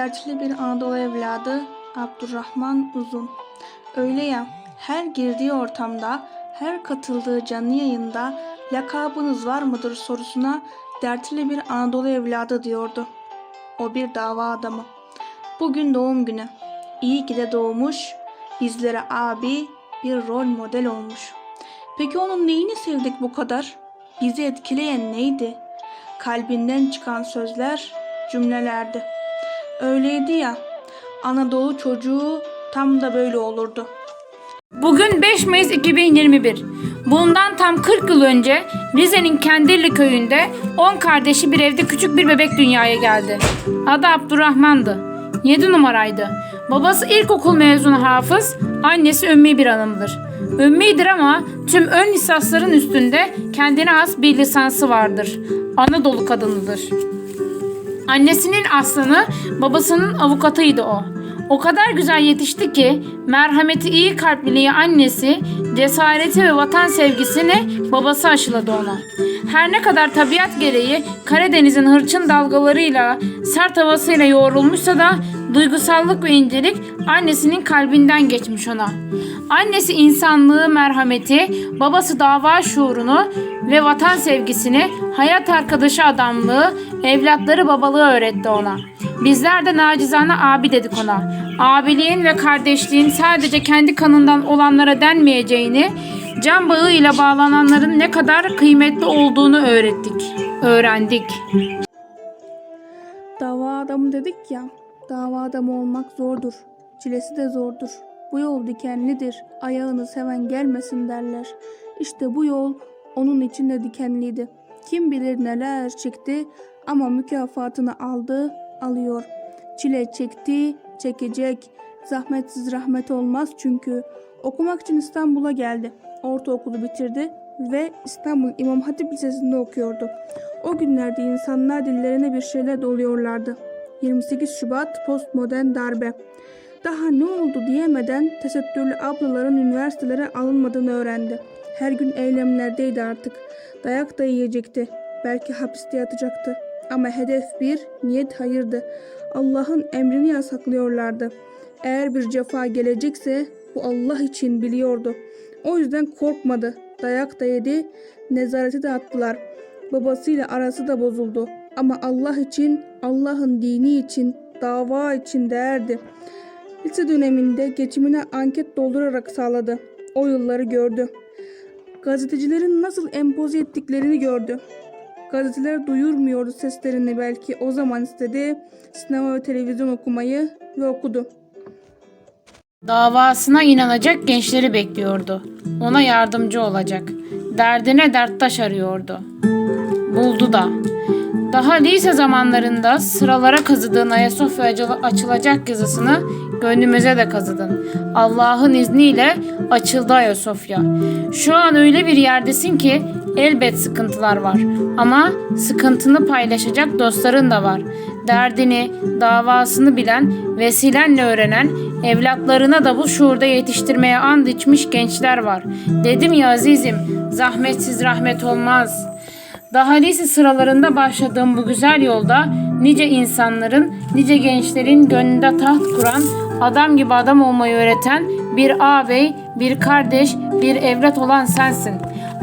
dertli bir Anadolu evladı Abdurrahman Uzun. Öyle ya, her girdiği ortamda, her katıldığı canlı yayında lakabınız var mıdır sorusuna dertli bir Anadolu evladı diyordu. O bir dava adamı. Bugün doğum günü. İyi ki de doğmuş, bizlere abi bir rol model olmuş. Peki onun neyini sevdik bu kadar? Bizi etkileyen neydi? Kalbinden çıkan sözler, cümlelerdi. Öyleydi ya, Anadolu çocuğu tam da böyle olurdu. Bugün 5 Mayıs 2021. Bundan tam 40 yıl önce Rize'nin Kendirli köyünde 10 kardeşi bir evde küçük bir bebek dünyaya geldi. Adı Abdurrahman'dı. 7 numaraydı. Babası ilkokul mezunu hafız, annesi ümmi bir hanımdır. Ümmidir ama tüm ön lisansların üstünde kendine has bir lisansı vardır. Anadolu kadınıdır. Annesinin aslanı, babasının avukatıydı o. O kadar güzel yetişti ki merhameti iyi kalpliliği annesi, cesareti ve vatan sevgisini babası aşıladı ona. Her ne kadar tabiat gereği Karadeniz'in hırçın dalgalarıyla, sert havasıyla yoğrulmuşsa da duygusallık ve incelik annesinin kalbinden geçmiş ona. Annesi insanlığı, merhameti, babası dava şuurunu ve vatan sevgisini, hayat arkadaşı adamlığı, evlatları babalığı öğretti ona. Bizler de nacizane abi dedik ona. Abiliğin ve kardeşliğin sadece kendi kanından olanlara denmeyeceğini, can bağıyla bağlananların ne kadar kıymetli olduğunu öğrettik, öğrendik. Dava adamı dedik ya, dava adamı olmak zordur. Çilesi de zordur. Bu yol dikenlidir. Ayağını seven gelmesin derler. İşte bu yol onun için de dikenliydi. Kim bilir neler çekti ama mükafatını aldı, alıyor. Çile çekti, çekecek. Zahmetsiz rahmet olmaz çünkü. Okumak için İstanbul'a geldi. Ortaokulu bitirdi ve İstanbul İmam Hatip Lisesi'nde okuyordu. O günlerde insanlar dillerine bir şeyler doluyorlardı. 28 Şubat postmodern darbe. Daha ne oldu diyemeden tesettürlü ablaların üniversitelere alınmadığını öğrendi. Her gün eylemlerdeydi artık. Dayak da yiyecekti. Belki hapiste yatacaktı. Ama hedef bir, niyet hayırdı. Allah'ın emrini yasaklıyorlardı. Eğer bir cefa gelecekse bu Allah için biliyordu. O yüzden korkmadı. Dayak da yedi, nezareti de attılar. Babasıyla arası da bozuldu. Ama Allah için, Allah'ın dini için, dava için değerdi. Lise döneminde geçimine anket doldurarak sağladı. O yılları gördü. Gazetecilerin nasıl empoze ettiklerini gördü. Gazeteler duyurmuyordu seslerini belki o zaman istedi. Sinema ve televizyon okumayı ve okudu. Davasına inanacak gençleri bekliyordu. Ona yardımcı olacak. Derdine derttaş arıyordu. Buldu da. Daha lise zamanlarında sıralara kazıdığın Ayasofya açılacak yazısını gönlümüze de kazıdın. Allah'ın izniyle açıldı Ayasofya. Şu an öyle bir yerdesin ki elbet sıkıntılar var. Ama sıkıntını paylaşacak dostların da var. Derdini, davasını bilen, vesilenle öğrenen, evlatlarına da bu şuurda yetiştirmeye and içmiş gençler var. Dedim ya azizim, zahmetsiz rahmet olmaz.'' Daha lise sıralarında başladığım bu güzel yolda nice insanların, nice gençlerin gönlünde taht kuran, adam gibi adam olmayı öğreten bir ağabey, bir kardeş, bir evlat olan sensin.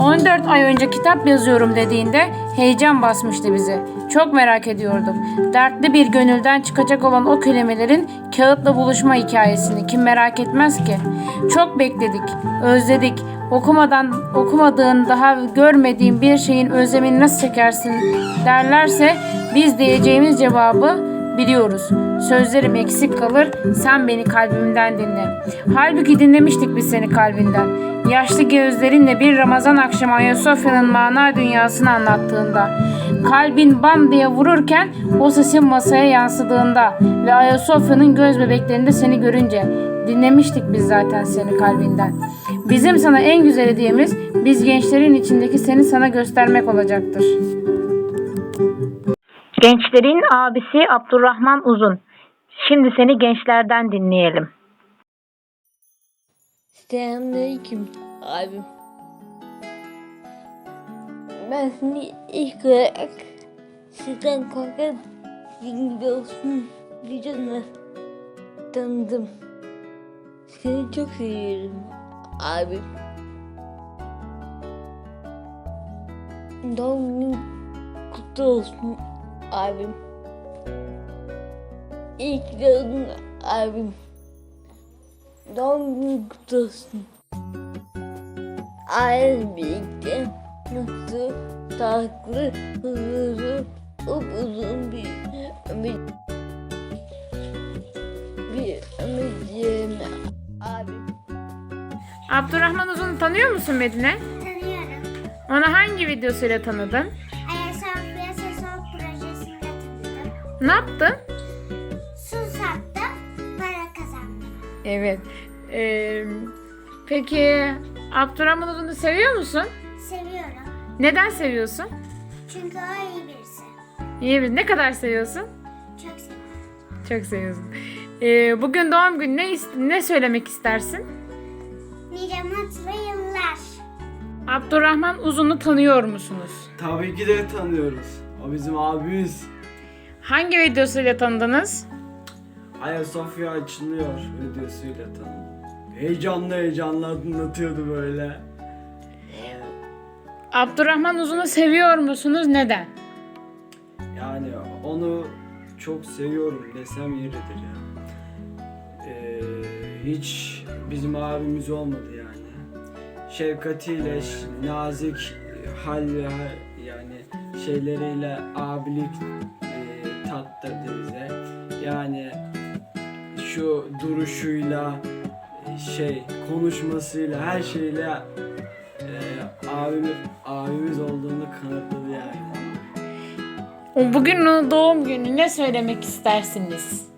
14 ay önce kitap yazıyorum dediğinde heyecan basmıştı bizi. Çok merak ediyorduk. Dertli bir gönülden çıkacak olan o kelimelerin kağıtla buluşma hikayesini kim merak etmez ki? Çok bekledik, özledik. Okumadan okumadığın daha görmediğin bir şeyin özlemini nasıl çekersin derlerse biz diyeceğimiz cevabı biliyoruz. Sözlerim eksik kalır, sen beni kalbimden dinle. Halbuki dinlemiştik biz seni kalbinden. Yaşlı gözlerinle bir Ramazan akşamı Ayasofya'nın mana dünyasını anlattığında, kalbin bam diye vururken o sesin masaya yansıdığında ve Ayasofya'nın göz bebeklerinde seni görünce dinlemiştik biz zaten seni kalbinden. Bizim sana en güzel hediyemiz biz gençlerin içindeki seni sana göstermek olacaktır. Gençlerin abisi Abdurrahman Uzun. Şimdi seni gençlerden dinleyelim. Selamünaleyküm abim. Ben seni ilk olarak sizden korkarım gibi olsun videonu tanıdım. Seni çok seviyorum abim. Doğum günün kutlu olsun abim. Ki doğdun abim. Doğum günün kutlu olsun. Aile birlikte mutlu, sağlıklı, huzurlu, upuzun bir ömür bir ömür dilerim abim. Abdurrahman Uzun'u tanıyor musun Medine? Tanıyorum. Onu hangi videosuyla tanıdın? Ne yaptın? Su sattım, para kazandım. Evet. Ee, peki Abdurrahman Uzun'u seviyor musun? Seviyorum. Neden seviyorsun? Çünkü o iyi birisi. İyi bir. Ne kadar seviyorsun? Çok seviyorum. Çok seviyorsun. Ee, bugün doğum günü ne, ne söylemek istersin? Nice mutlu yıllar. Abdurrahman Uzun'u tanıyor musunuz? Tabii ki de tanıyoruz. O bizim abimiz. Hangi videosuyla tanıdınız? Ayasofya açılıyor videosuyla tanıdım. Heyecanlı heyecanlı anlatıyordu böyle. Abdurrahman Uzun'u seviyor musunuz? Neden? Yani onu çok seviyorum desem yeridir ya. Ee, hiç bizim abimiz olmadı yani. Şefkatiyle, ş- nazik hal ve yani şeyleriyle abilik tattırdı bize. Yani şu duruşuyla şey konuşmasıyla her şeyle e, abimiz, abimiz olduğunu kanıtladı yani. Bugün doğum günü ne söylemek istersiniz?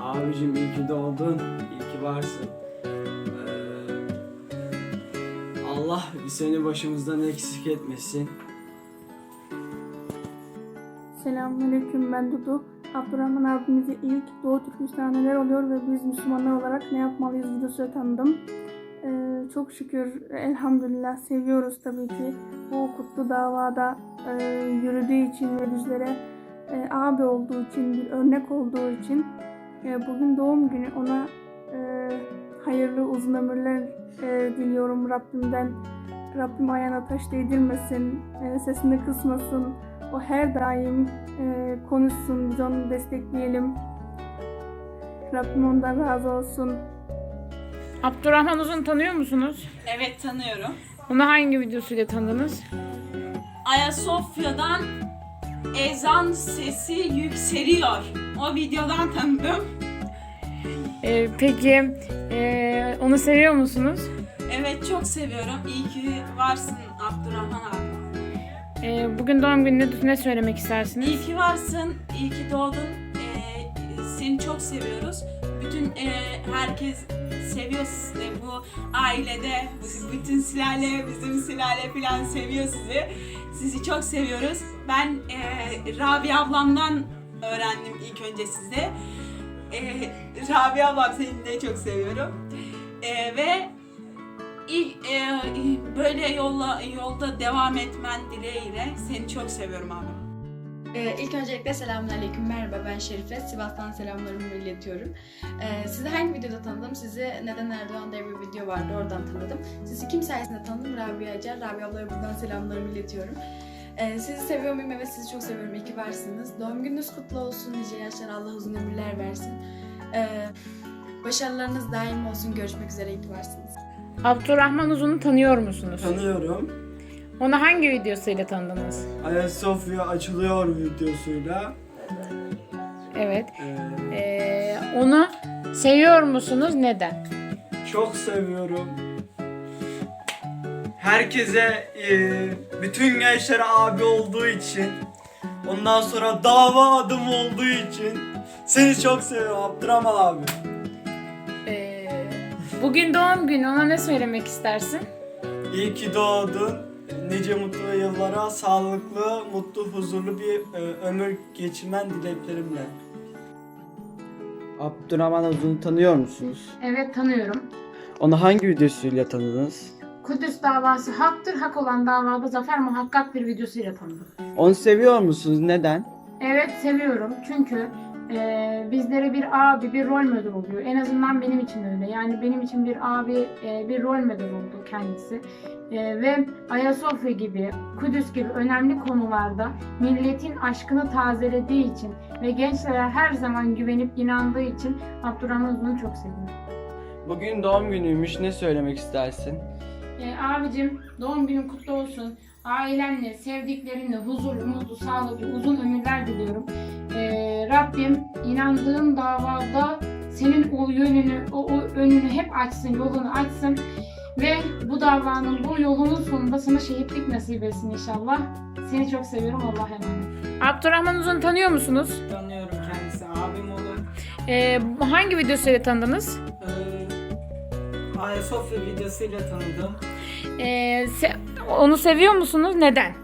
Abicim iyi ki doğdun, iyi ki varsın. Ee, Allah seni başımızdan eksik etmesin. Selamünaleyküm ben Dudu. Abdurrahman abimizi ilk Doğu Türkistan neler oluyor ve biz Müslümanlar olarak ne yapmalıyız videosuyla tanıdım. Ee, çok şükür elhamdülillah seviyoruz tabii ki. Bu kutlu davada e, yürüdüğü için ve bizlere e, abi olduğu için, bir örnek olduğu için e, bugün doğum günü ona e, hayırlı uzun ömürler e, diliyorum Rabbimden. Rabbim ayağına taş değdirmesin, e, sesini kısmasın. O her daim e, konuşsun, biz onu destekleyelim. Rabbim ondan razı olsun. Abdurrahman Uzun'u tanıyor musunuz? Evet tanıyorum. Onu hangi videosuyla tanıdınız? Ayasofya'dan ezan sesi yükseliyor. O videodan tanıdım. Ee, peki ee, onu seviyor musunuz? Evet çok seviyorum. İyi ki varsın Abdurrahman abi. Ee, bugün doğum günü ne, söylemek istersiniz? İyi ki varsın. İyi ki doğdun. Ee, seni çok seviyoruz. Bütün e, herkes seviyor sizi. Bu ailede bütün sülale, bizim sülale falan seviyor sizi. Sizi çok seviyoruz. Ben e, Rabia ablamdan öğrendim ilk önce size. E, Rabia ablam seni de çok seviyorum. E, ve ilk e, böyle yolla yolda devam etmen dileğiyle seni çok seviyorum abi. Ee, ilk öncelikle selamünaleyküm. Merhaba ben Şerife. Sivas'tan selamlarımı iletiyorum. Ee, sizi hangi videoda tanıdım? Sizi Neden Erdoğan diye bir video vardı. Oradan tanıdım. Sizi kim sayesinde tanıdım? Rabia Acar. Rabia ablaya buradan selamlarımı iletiyorum. Ee, sizi seviyor muyum? Evet sizi çok seviyorum. İyi ki varsınız. Doğum gününüz kutlu olsun. Nice yaşlar Allah uzun ömürler versin. Ee, başarılarınız daim olsun. Görüşmek üzere. İyi ki varsınız. Abdurrahman Uzun'u tanıyor musunuz? Tanıyorum. Onu hangi videosuyla tanıdınız? Ayasofya açılıyor videosuyla. Evet. Ee, Ee, onu seviyor musunuz? Neden? çok seviyorum. Herkese, e, bütün gençlere abi olduğu için, ondan sonra dava adım olduğu için seni çok seviyorum Abdurrahman abi. Bugün doğum günü ona ne söylemek istersin? İyi ki doğdun. Nice mutlu yıllara, sağlıklı, mutlu, huzurlu bir e, ömür geçirmen dileklerimle. Abdurrahman Uzun'u tanıyor musunuz? Evet tanıyorum. Onu hangi videosuyla tanıdınız? Kudüs davası haktır. Hak olan davada zafer muhakkak bir videosuyla tanıdım. Onu seviyor musunuz? Neden? Evet seviyorum çünkü e, bizlere bir abi, bir rol model oluyor. En azından benim için öyle. Yani benim için bir abi, e, bir rol model oldu kendisi. E, ve Ayasofya gibi, Kudüs gibi önemli konularda milletin aşkını tazelediği için ve gençlere her zaman güvenip inandığı için Abdurrahman Uzun'u çok seviyorum. Bugün doğum günüymüş. Ne söylemek istersin? E, abicim doğum günün kutlu olsun. Ailenle, sevdiklerinle huzurlu, mutlu, sağlıklı, uzun ömürler diliyorum. E, Rabbim inandığın davada senin o yönünü, o, o önünü hep açsın, yolunu açsın. Ve bu davanın, bu yolunun sonunda sana şehitlik nasip etsin inşallah. Seni çok seviyorum. Allah'a emanet. Abdurrahman Uzun tanıyor musunuz? Tanıyorum kendisi. Abim olur. E, hangi videosuyla tanıdınız? Ee, Ayasofya videosuyla tanıdım. E, se- onu seviyor musunuz? Neden?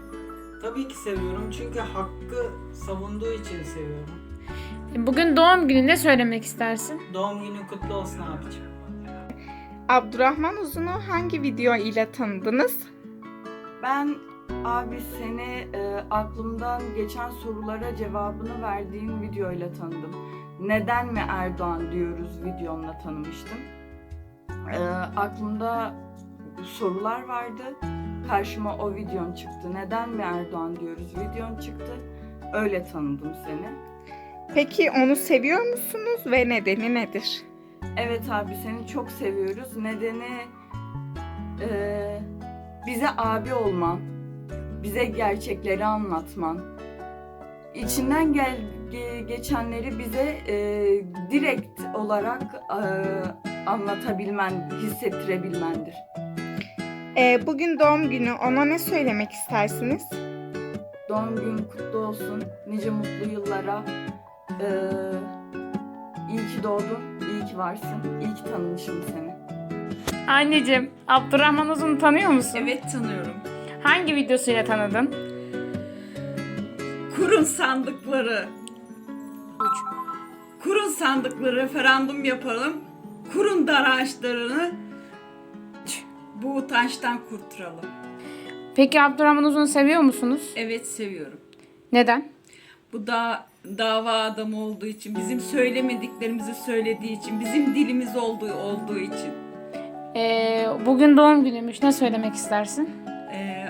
Tabii ki seviyorum çünkü hakkı savunduğu için seviyorum. Bugün doğum günü ne söylemek istersin? Doğum günün kutlu olsun abicim. Abdurrahman Uzun'u hangi video ile tanıdınız? Ben abi seni e, aklımdan geçen sorulara cevabını verdiğin videoyla tanıdım. Neden mi Erdoğan diyoruz videonla tanımıştım. E, aklımda sorular vardı. Karşıma o videon çıktı. Neden mi Erdoğan diyoruz videon çıktı. Öyle tanıdım seni. Peki onu seviyor musunuz ve nedeni nedir? Evet abi seni çok seviyoruz. Nedeni eee, bize abi olman, bize gerçekleri anlatman, içinden gel ge- geçenleri bize eee, direkt olarak eee, anlatabilmen, hissettirebilmendir. Ee, bugün doğum günü ona ne söylemek istersiniz? Doğum gün kutlu olsun, nice mutlu yıllara. Eee iyi ki doğdun, iyi ki varsın, iyi ki tanımışım seni. Anneciğim, Abdurrahman Uzun'u tanıyor musun? Evet tanıyorum. Hangi videosuyla tanıdın? Kurun sandıkları. Uç. Kurun sandıkları referandum yapalım. Kurun dar ağaçlarını bu utançtan kurtaralım. Peki Abdurrahman Uzun'u seviyor musunuz? Evet seviyorum. Neden? Bu da dava adamı olduğu için, bizim söylemediklerimizi söylediği için, bizim dilimiz olduğu olduğu için. Ee, bugün doğum günüymüş. Ne söylemek istersin? Ee,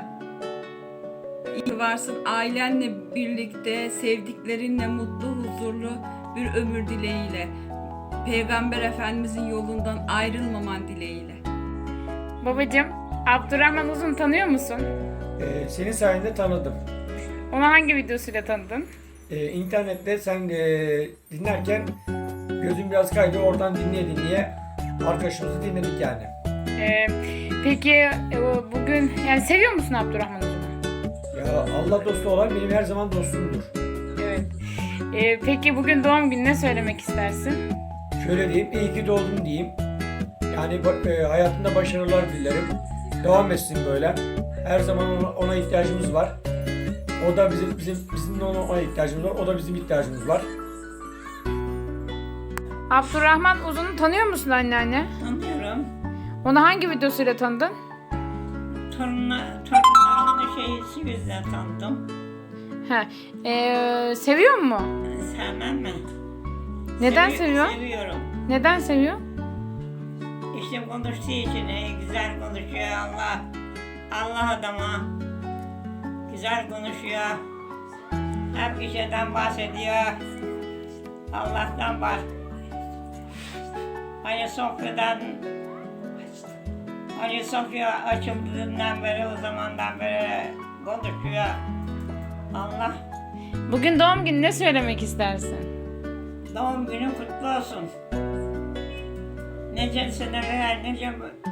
iyi varsın ailenle birlikte, sevdiklerinle mutlu, huzurlu bir ömür dileğiyle. Peygamber Efendimizin yolundan ayrılmaman dileğiyle. Babacığım, Abdurrahman Uzun'u tanıyor musun? Ee, senin sayende tanıdım. Onu hangi videosuyla tanıdın? Ee, internette sen e, dinlerken gözüm biraz kaydı oradan dinleye dinleye arkadaşımızı dinledik yani. Ee, peki e, bugün yani seviyor musun Abdurrahman Uzun'u? Ya Allah dostu olan benim her zaman dostumdur. Evet. Ee, peki bugün doğum günü ne söylemek istersin? Şöyle diyeyim, iyi ki doğdun diyeyim. Yani e, hayatında başarılar dilerim. Devam etsin böyle. Her zaman ona, ona ihtiyacımız var. O da bizim bizim bizim de ona, ona ihtiyacımız var. O da bizim ihtiyacımız var. Abdurrahman Uzun'u tanıyor musun anneanne? Tanıyorum. Onu hangi videosuyla tanıdın? Torunla, torunlarının şeysi yüzünden tanıdım. Ha, ee, seviyor mu? Sevmem mi? Neden Sevi- seviyor? Seviyorum. Neden seviyor? İşte konuştuğu için e, güzel konuşuyor Allah. Allah adama. Güzel konuşuyor. Hep bir şeyden bahsediyor. Allah'tan bahs. Ayasofya'dan Ayasofya açıldığından beri o zamandan beri konuşuyor. Allah Bugün doğum günü ne söylemek istersin? Doğum günün kutlu olsun. Nice seneler, nice